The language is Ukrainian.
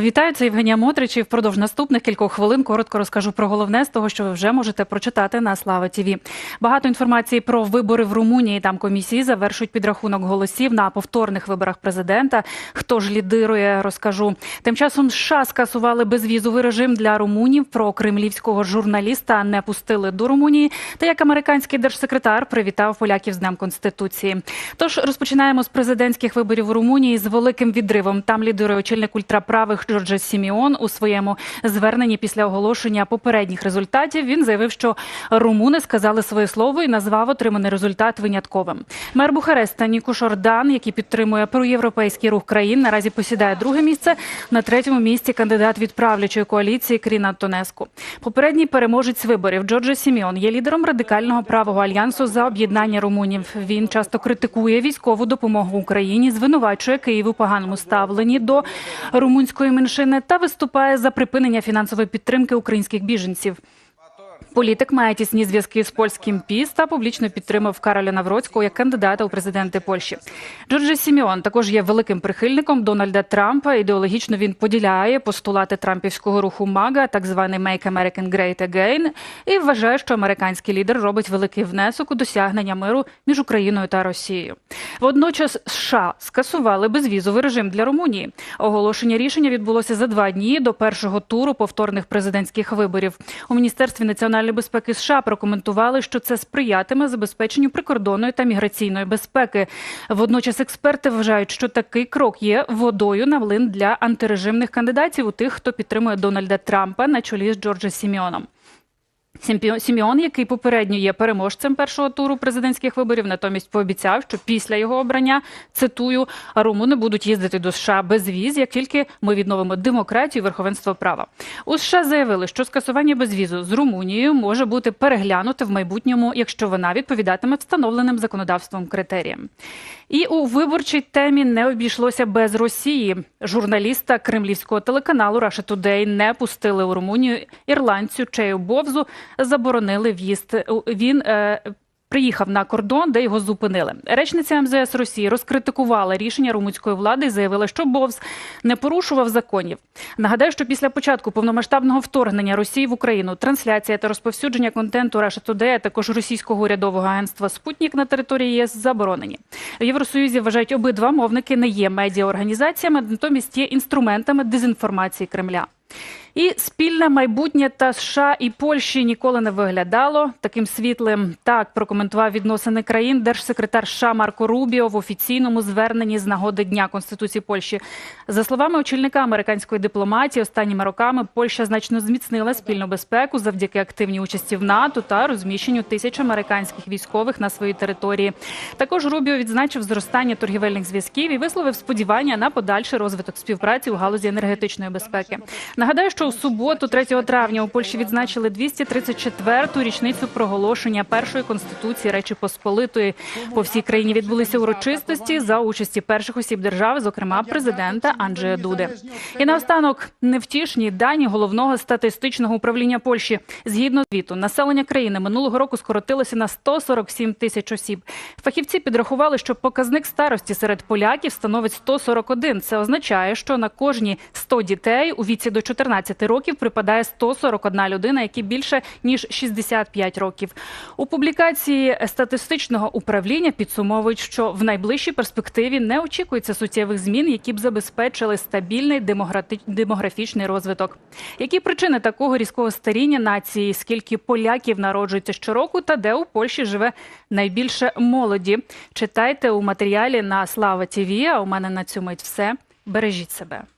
Вітаю, це Євгенія Мотрич. І впродовж наступних кількох хвилин коротко розкажу про головне з того, що ви вже можете прочитати на Слава ТІВІ. Багато інформації про вибори в Румунії. Там комісії завершують підрахунок голосів на повторних виборах президента. Хто ж лідирує, розкажу. Тим часом США скасували безвізовий режим для румунів. Про кремлівського журналіста не пустили до Румунії. Та як американський держсекретар привітав поляків з Днем Конституції. Тож розпочинаємо з президентських виборів у Румунії з великим відривом. Там лідирує очільник ультраправих Джорджа Сіміон у своєму зверненні після оголошення попередніх результатів. Він заявив, що румуни сказали своє слово і назвав отриманий результат винятковим. Мер Бухареста Ніку Шордан, який підтримує проєвропейський рух країн, наразі посідає друге місце. На третьому місці кандидат від правлячої коаліції Кріна Тонеску. Попередній переможець виборів Джорджа Сіміон є лідером радикального правого альянсу за об'єднання румунів. Він часто критикує військову допомогу Україні, звинувачує Київ у поганому ставленні до румунської меншини та виступає за припинення фінансової підтримки українських біженців. Політик має тісні зв'язки з польським ПІС та публічно підтримав Кароля Навроцького як кандидата у президенти Польщі. Джорджа Сіміон також є великим прихильником Дональда Трампа. Ідеологічно він поділяє постулати трампівського руху МАГА, так званий «Make American Great Again», і вважає, що американський лідер робить великий внесок у досягнення миру між Україною та Росією. Водночас США скасували безвізовий режим для Румунії. Оголошення рішення відбулося за два дні до першого туру повторних президентських виборів. У міністерстві національної безпеки США прокоментували, що це сприятиме забезпеченню прикордонної та міграційної безпеки. Водночас експерти вважають, що такий крок є водою на млин для антирежимних кандидатів у тих, хто підтримує Дональда Трампа на чолі з Джорджа Сіміоном. Сіміон, який попередньо є переможцем першого туру президентських виборів, натомість пообіцяв, що після його обрання цитую румуни будуть їздити до США без віз, як тільки ми відновимо демократію і верховенство права. У США заявили, що скасування безвізу з Румунією може бути переглянуте в майбутньому, якщо вона відповідатиме встановленим законодавством критеріям. І у виборчій темі не обійшлося без Росії. Журналіста кремлівського телеканалу Russia Today не пустили у Румунію ірландцю Чею Бовзу, заборонили в'їзд. Він е, Приїхав на кордон, де його зупинили. Речниця МЗС Росії розкритикувала рішення румунської влади і заявила, що Бовз не порушував законів. Нагадаю, що після початку повномасштабного вторгнення Росії в Україну трансляція та розповсюдження контенту Russia Today, а також російського урядового агентства Спутнік на території ЄС заборонені. В Євросоюзі вважають обидва мовники не є медіаорганізаціями, натомість є інструментами дезінформації Кремля. І спільне майбутнє та США і Польщі ніколи не виглядало таким світлим. Так прокоментував відносини країн держсекретар США Марко Рубіо в офіційному зверненні з нагоди Дня Конституції Польщі. За словами очільника американської дипломатії, останніми роками Польща значно зміцнила спільну безпеку завдяки активній участі в НАТО та розміщенню тисяч американських військових на своїй території. Також Рубіо відзначив зростання торгівельних зв'язків і висловив сподівання на подальший розвиток співпраці у галузі енергетичної безпеки. Нагадаю, що у суботу, 3 травня, у Польщі відзначили 234-ту річницю проголошення першої конституції Речі Посполитої. По всій країні відбулися урочистості за участі перших осіб держави, зокрема президента Анджея Дуди. І наостанок невтішні дані головного статистичного управління Польщі. Згідно звіту, населення країни минулого року скоротилося на 147 тисяч осіб. Фахівці підрахували, що показник старості серед поляків становить 141. Це означає, що на кожні 100 дітей у віці до 14 років припадає 141 людина, які більше ніж 65 років. У публікації статистичного управління підсумовують, що в найближчій перспективі не очікується суттєвих змін, які б забезпечили стабільний демографічний розвиток. Які причини такого різкого старіння нації? Скільки поляків народжується щороку, та де у Польщі живе найбільше молоді? Читайте у матеріалі на Слава ТІВІ. А у мене на цю мить все. Бережіть себе.